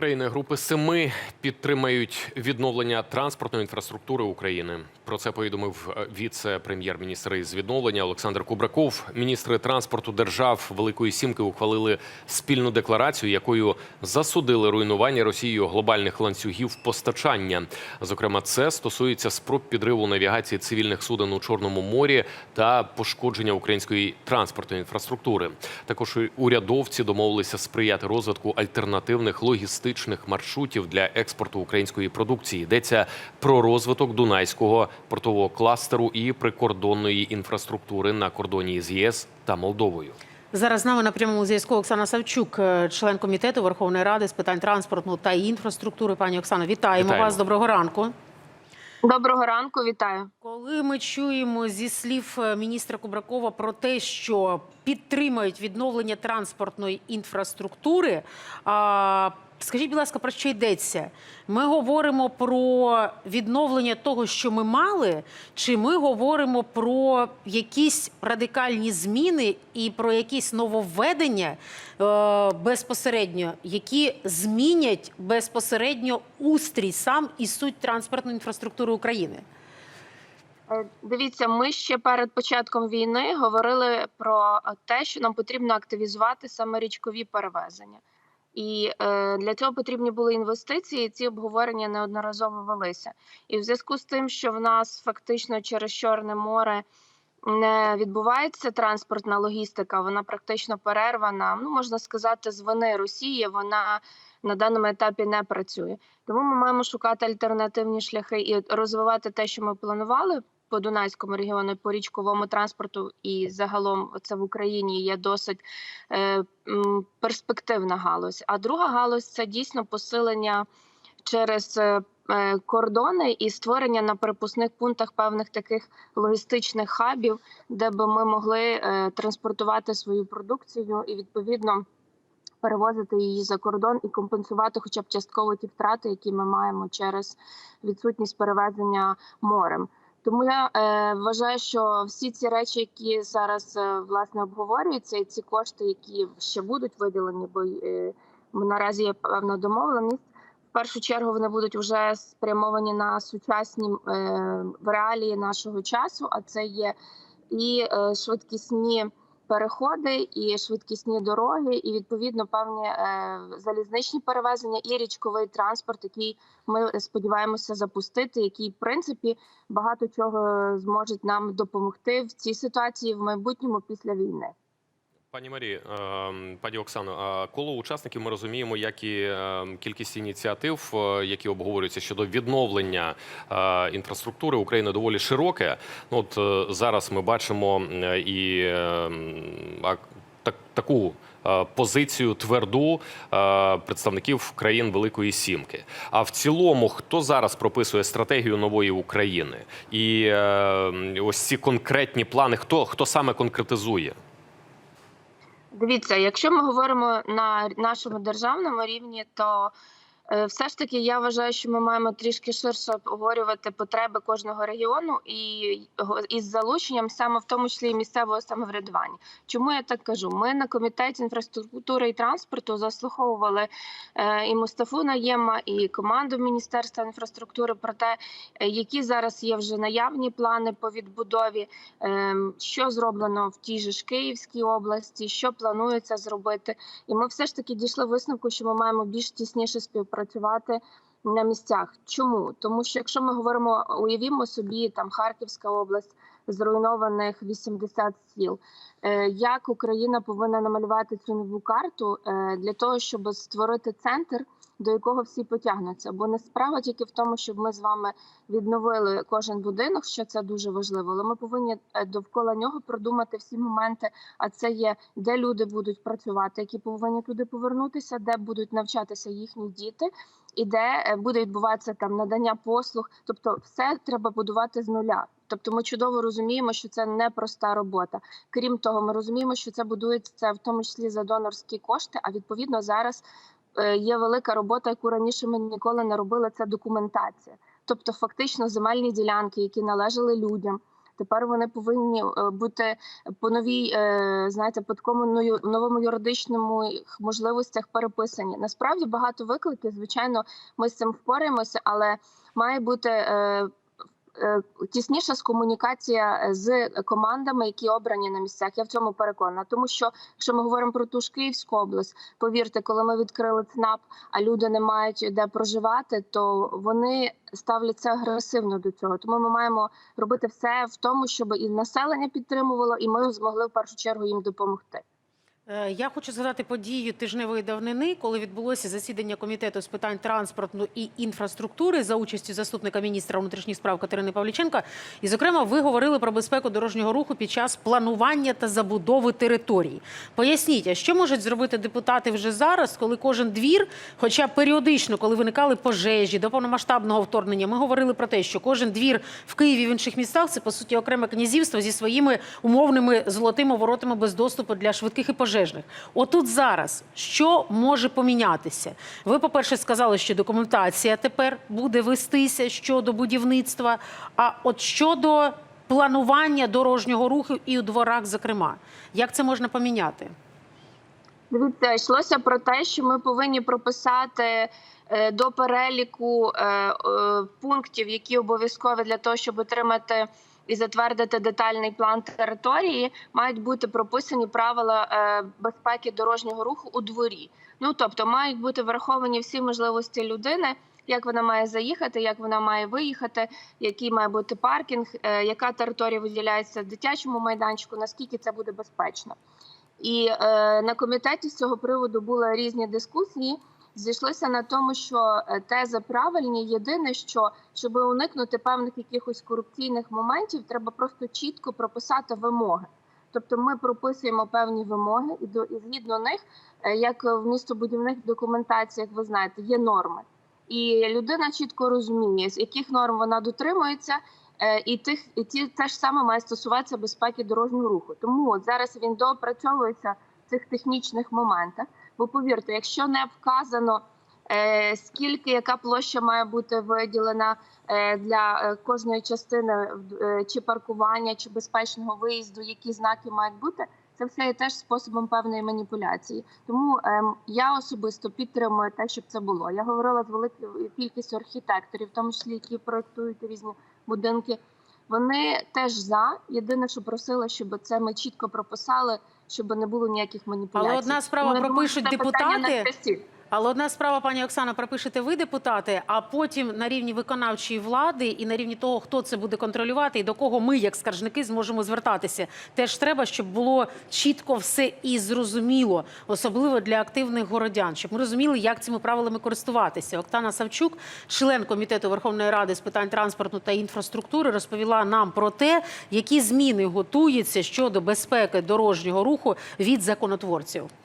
Країни Групи Семи підтримають відновлення транспортної інфраструктури України. Про це повідомив е, віце-прем'єр-міністр із відновлення Олександр Кубраков. Міністри транспорту держав Великої Сімки ухвалили спільну декларацію, якою засудили руйнування Росією глобальних ланцюгів постачання. Зокрема, це стосується спроб підриву навігації цивільних суден у Чорному морі та пошкодження української транспортної інфраструктури. Також урядовці домовилися сприяти розвитку альтернативних логістичних маршрутів для експорту української продукції. Йдеться про розвиток Дунайського портового кластеру і прикордонної інфраструктури на кордоні з ЄС та Молдовою. Зараз з нами на прямому зв'язку Оксана Савчук, е, член комітету Верховної Ради з питань транспорту та інфраструктури. Пані Оксано, вітаємо, Вітаємо. вас. Доброго ранку. Доброго ранку, вітаю. Коли ми чуємо зі слів е, міністра Кубракова про те, що підтримають відновлення транспортної інфраструктури, скажіть, будь ласка, про що йдеться? Ми говоримо про відновлення того, що ми мали, чи ми говоримо про якісь радикальні зміни і про якісь нововведення е, безпосередньо, які змінять безпосередньо устрій сам і суть транспортної інфраструктури України? Е, Дивіться, ми ще перед початком війни говорили про те, що нам потрібно активізувати саме річкові перевезення. І е, для цього потрібні були інвестиції. і Ці обговорення неодноразово велися. І в зв'язку з тим, що в нас фактично через Чорне море не відбувається транспортна логістика, вона практично перервана. Ну можна сказати, з вини Росії вона на даному етапі не працює. Тому ми маємо шукати альтернативні шляхи і розвивати те, що ми планували по Дунайському регіону, по річковому транспорту, і загалом це в Україні є досить е, перспективна галузь. А друга галузь це дійсно посилення через е, е, кордони і створення на перепускних пунктах певних таких логістичних хабів, де би ми могли транспортувати свою продукцію і відповідно перевозити її за кордон і компенсувати, хоча б частково ті втрати, які ми маємо через відсутність перевезення морем. Тому я е, вважаю, що всі ці речі, які зараз е, власне обговорюються, і ці кошти, які ще будуть виділені, бо е, наразі є певна домовленість. В першу чергу вони будуть вже спрямовані на сучасні е, реалії нашого часу. А це є і е, швидкісні переходи, і швидкісні дороги, і відповідно певні е, залізничні перевезення, і річковий транспорт, який ми сподіваємося запустити, який в принципі багато чого зможуть нам допомогти в цій ситуації в майбутньому після війни. Пані Марі, е, пані Оксано, коло учасників ми розуміємо, як і е, кількість ініціатив, е, які обговорюються щодо відновлення е, інфраструктури України, доволі широке. Ну, от е, зараз ми бачимо і е, м, а, так, таку. Позицію тверду представників країн Великої Сімки. А в цілому, хто зараз прописує стратегію нової України, і ось ці конкретні плани, хто, хто саме конкретизує? Дивіться, якщо ми говоримо на нашому державному рівні, то все ж таки я вважаю, що ми маємо трішки ширше обговорювати потреби кожного регіону і із залученням саме в тому числі і місцевого самоврядування. Чому я так кажу? Ми на комітеті інфраструктури і транспорту заслуховували е, і Мустафу Наєма, і команду Міністерства інфраструктури про те, е, які зараз є вже наявні плани по відбудові, ем, що зроблено в тій же ж Київській області, що планується зробити. І ми все ж таки дійшли висновку, що ми маємо більш тісніше співпрацювати на місцях. Чому? Тому що якщо ми говоримо, уявімо собі там Харківська область, зруйнованих 80 сіл. Е, Як Україна повинна намалювати цю нову карту е, для того, щоб створити центр, до якого всі потягнуться? Бо не справа тільки в тому, щоб ми з вами відновили кожен будинок, що це дуже важливо, але ми повинні е, довкола нього продумати всі моменти. А це є де люди будуть працювати, які повинні туди повернутися, де будуть навчатися їхні діти, і де е, буде відбуватися там надання послуг. Тобто, все треба будувати з нуля. Тобто, ми чудово розуміємо, що це непроста робота. Крім того, ми розуміємо, що це будується в тому числі за донорські кошти. А відповідно зараз є велика робота, яку раніше ми ніколи не робили. Це документація. Тобто, фактично, земельні ділянки, які належали людям, Тепер вони повинні е, бути по новій, е, знаєте, по такому новому юридичному можливостях переписані. Насправді багато викликів. Звичайно, ми з цим впораємося, але має бути. Е, е, Тісніша комунікація з командами, які обрані на місцях. Я в цьому переконана. Тому що якщо ми говоримо про ту ж Київську область, повірте, коли ми відкрили ЦНАП, а люди не мають де проживати, то вони ставляться агресивно до цього. Тому ми маємо робити все в тому, щоб і населення підтримувало, і ми змогли в першу чергу їм допомогти. Е, Я хочу згадати подію тижневої давнини, коли відбулося засідання комітету з питань транспорту і інфраструктури за участю заступника міністра внутрішніх справ Катерини Павліченка. І, зокрема, ви говорили про безпеку дорожнього руху під час планування та забудови територій. Поясніть, а що можуть зробити депутати вже зараз, коли кожен двір, хоча періодично, коли виникали пожежі до повномасштабного вторгнення, ми говорили про те, що кожен двір в Києві в інших містах це по суті окреме князівство зі своїми умовними золотими воротами без доступу для швидких і пожежних. Отут зараз що може помінятися? Ви, по-перше, сказали, що документація тепер буде вестися щодо будівництва. А от щодо планування дорожнього руху і у дворах, зокрема, як це можна поміняти? Дивіться, йшлося про те, що ми повинні прописати е, до переліку е, е, пунктів, які обов'язкові для того, щоб отримати і затвердити детальний план території, мають бути прописані правила е, безпеки дорожнього руху у дворі. Ну тобто мають бути враховані всі можливості людини. Як вона має заїхати, як вона має виїхати, який має бути паркінг, е, яка територія виділяється дитячому майданчику, наскільки це буде безпечно. І е, на комітеті з цього приводу були різні дискусії. Зійшлися на тому, що е, тези правильні. Єдине, що щоб уникнути певних якихось корупційних моментів, треба просто чітко прописати вимоги. Тобто ми прописуємо певні вимоги, і до і згідно них, е, як в містобудівних документаціях, ви знаєте, є норми. І людина чітко розуміє, з яких норм вона дотримується, Е, і тих і ті теж саме має стосуватися безпеки дорожнього руху. Тому от зараз він доопрацьовується цих технічних моментах. Бо повірте, якщо не вказано е, скільки яка площа має бути виділена е, для е, кожної частини чи паркування, чи безпечного виїзду, які знаки мають бути. Це все є теж способом певної маніпуляції. Тому ем, я особисто підтримую те, щоб це було. Я говорила з великою кількістю архітекторів, в тому числі які проектують різні будинки. Вони теж за. Єдине, що просили, щоб це ми чітко прописали, щоб не було ніяких маніпуляцій. Але одна справа пропишуть депутати. Але одна справа, пані Оксана, пропишете ви депутати, а потім на рівні виконавчої влади і на рівні того, хто це буде контролювати, і до кого ми, як скаржники, зможемо звертатися. Теж треба, щоб було чітко все і зрозуміло, особливо для активних городян, щоб ми розуміли, як цими правилами користуватися. Октана Савчук, член комітету Верховної Ради з питань транспорту та інфраструктури, розповіла нам про те, які зміни готуються щодо безпеки дорожнього руху від законотворців.